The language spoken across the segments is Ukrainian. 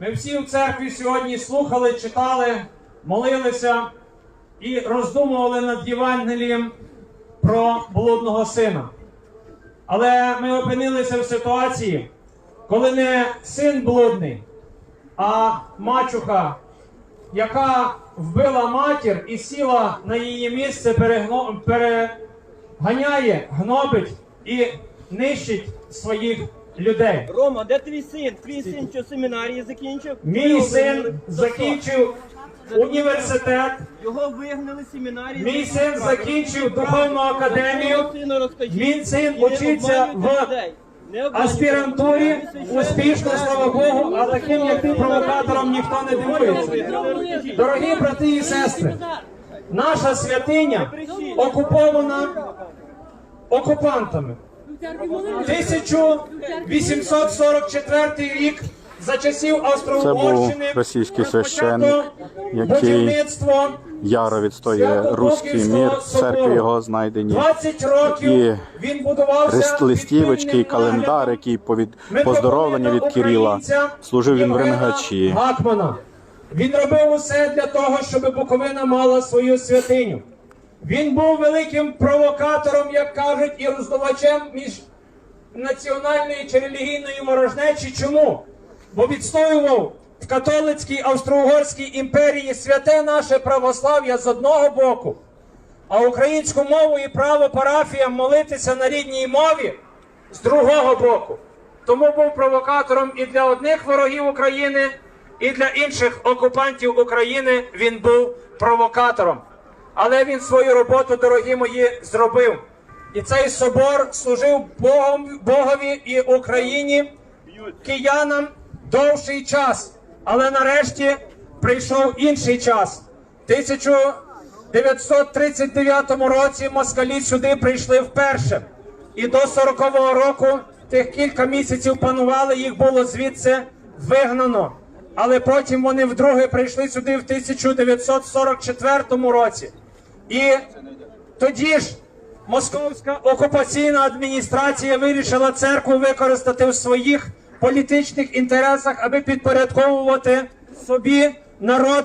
Ми всі в церкві сьогодні слухали, читали, молилися і роздумували над Євангелієм про блудного сина. Але ми опинилися в ситуації, коли не син блудний, а мачуха, яка вбила матір і сіла на її місце, перегно... переганяє, гнобить і нищить своїх людей. Рома, де твій син? Твій син що семінарії закінчив? Мій син закінчив університет. Його вигнали з семінарії. Мій син закінчив духовну академію. Мій син учиться в. Аспірантурі успішно, слава Богу, а таким як ти провокатором ніхто не дивується. Дорогі брати і сестри, наша святиня окупована окупантами. 1844 рік за часів Це Австро-Угорщини був російський священник, який Яро відстоює руський мір, церкві його знайдені 20 років і він будувався листівочки і календар, який повід поздоровлення від Кирила. Служив він в Ренгачі. Гатмана. Він робив усе для того, щоб Буковина мала свою святиню. Він був великим провокатором, як кажуть, і роздувачем між національної чи релігійної ворожнечі. Чому? Бо відстоював в католицькій австро-угорській імперії святе наше православ'я з одного боку, а українську мову і право парафіям молитися на рідній мові з другого боку. Тому був провокатором і для одних ворогів України, і для інших окупантів України він був провокатором. Але він свою роботу, дорогі мої, зробив. І цей собор служив Богом, Богові і Україні, киянам довший час. Але нарешті прийшов інший час. 1939 році москалі сюди прийшли вперше. І до 40-го року тих кілька місяців панували, їх було звідси вигнано. Але потім вони вдруге прийшли сюди в 1944 році. І тоді ж московська окупаційна адміністрація вирішила церкву використати в своїх політичних інтересах, аби підпорядковувати собі народ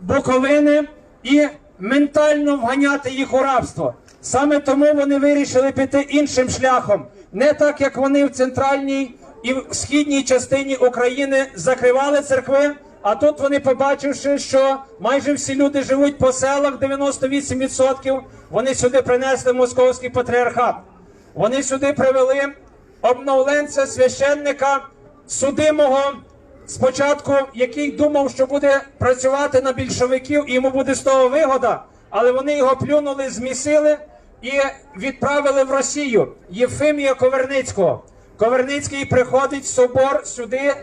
Буковини і ментально вганяти їх у рабство. Саме тому вони вирішили піти іншим шляхом, не так як вони в центральній і в східній частині України закривали церкви. А тут вони, побачивши, що майже всі люди живуть по селах, 98%, вони сюди принесли московський патріархат. Вони сюди привели обновленця священника судимого спочатку, який думав, що буде працювати на більшовиків, і йому буде з того вигода, але вони його плюнули, змісили і відправили в Росію Єфимія Коверницького. Коверницький приходить в собор сюди,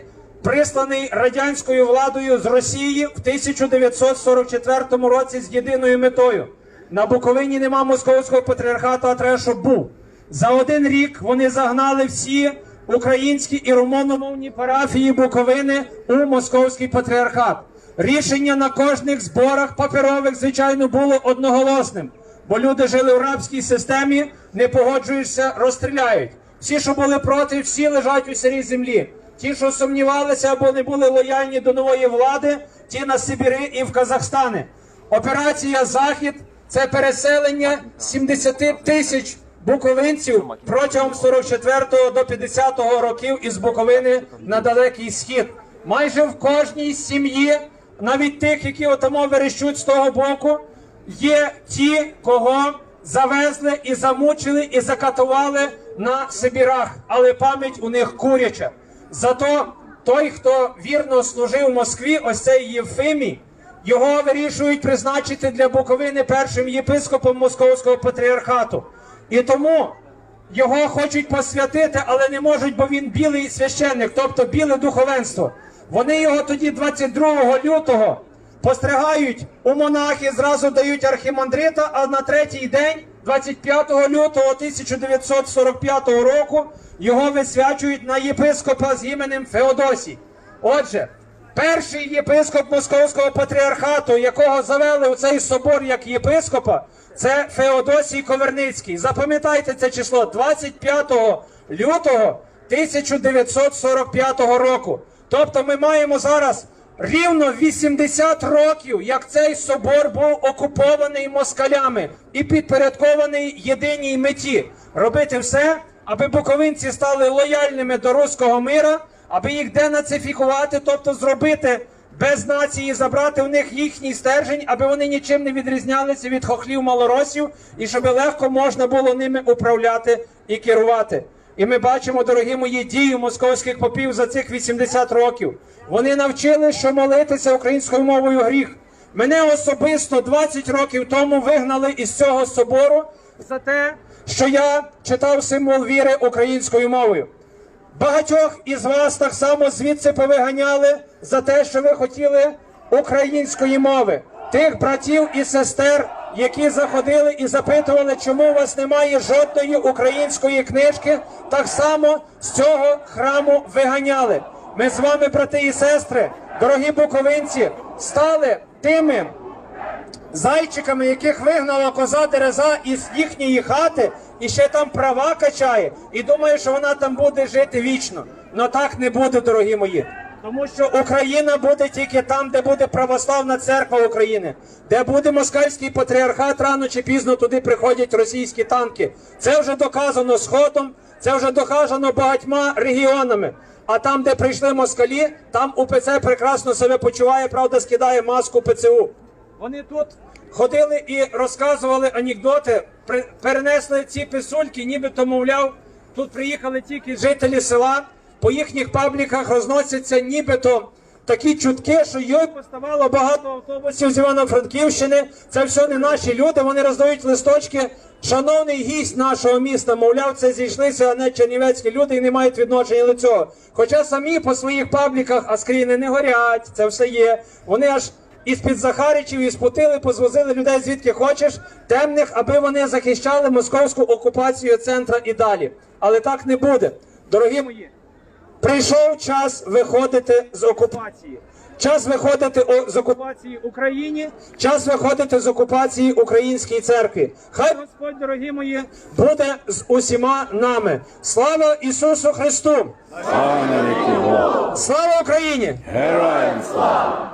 присланий радянською владою з Росії в 1944 році з єдиною метою. На Буковині нема московського патріархату, а треба, щоб був. За один рік вони загнали всі українські і румуномовні парафії Буковини у московський патріархат. Рішення на кожних зборах паперових, звичайно, було одноголосним, бо люди жили в рабській системі, не погоджуєшся, розстріляють. Всі, що були проти, всі лежать у сирій землі. Ті, що сумнівалися або не були лояльні до нової влади, ті на Сибіри і в Казахстани. Операція Захід це переселення 70 тисяч буковинців протягом 44 до 50 років із Буковини на далекий схід. Майже в кожній сім'ї, навіть тих, які отамо верещуть з того боку, є ті, кого завезли і замучили, і закатували на Сибірах, але пам'ять у них куряча. Зато той, хто вірно служив в Москві, ось цей Євфимій, його вирішують призначити для Буковини першим єпископом Московського патріархату. І тому його хочуть посвятити, але не можуть, бо він білий священник, тобто біле духовенство. Вони його тоді 22 лютого постригають у монахи, зразу дають архімандрита, а на третій день, 25 лютого 1945 року, його висвячують на єпископа з іменем Феодосій. Отже, перший єпископ Московського патріархату, якого завели у цей собор як єпископа, це Феодосій Коверницький. Запам'ятайте це число 25 лютого 1945 року. Тобто ми маємо зараз рівно 80 років, як цей собор був окупований москалями і підпорядкований єдиній меті робити все, аби буковинці стали лояльними до руського мира, аби їх денацифікувати, тобто зробити без нації, забрати в них їхній стержень, аби вони нічим не відрізнялися від хохлів малоросів, і щоб легко можна було ними управляти і керувати. І ми бачимо, дорогі мої, дії московських попів за цих 80 років. Вони навчили, що молитися українською мовою гріх. Мене особисто 20 років тому вигнали із цього собору за те, що я читав символ віри українською мовою. Багатьох із вас так само звідси повиганяли за те, що ви хотіли української мови. Тих братів і сестер, які заходили і запитували, чому у вас немає жодної української книжки, так само з цього храму виганяли. Ми з вами, брати і сестри, дорогі буковинці, стали тими зайчиками, яких вигнала коза Дереза із їхньої хати, і ще там права качає, і думає, що вона там буде жити вічно. Но так не буде, дорогі мої. Тому що Україна буде тільки там, де буде православна церква України, де буде москальський патріархат, рано чи пізно туди приходять російські танки. Це вже доказано сходом, це вже доказано багатьма регіонами. А там, де прийшли москалі, там УПЦ прекрасно себе почуває, правда, скидає маску ПЦУ. Вони тут ходили і розказували анекдоти, перенесли ці писульки, нібито мовляв, тут приїхали тільки жителі села. По їхніх пабліках розносяться нібито такі чутки, що йой поставало багато автобусів з Івано-Франківщини. Це все не наші люди. Вони роздають листочки. Шановний гість нашого міста, мовляв, це зійшлися, а не чернівецькі люди і не мають відношення до цього. Хоча самі по своїх пабліках, а скріни не горять, це все є. Вони аж із-під Захаричів, із Путили позвозили людей звідки хочеш, темних, аби вони захищали московську окупацію центра і далі. Але так не буде. Дорогі мої, прийшов час виходити з окупації. Час виходити з окупації Україні, час виходити з окупації Української церкви. Хай Господь, дорогі мої, буде з усіма нами. Слава Ісусу Христу! Слава Україні! Героям слава!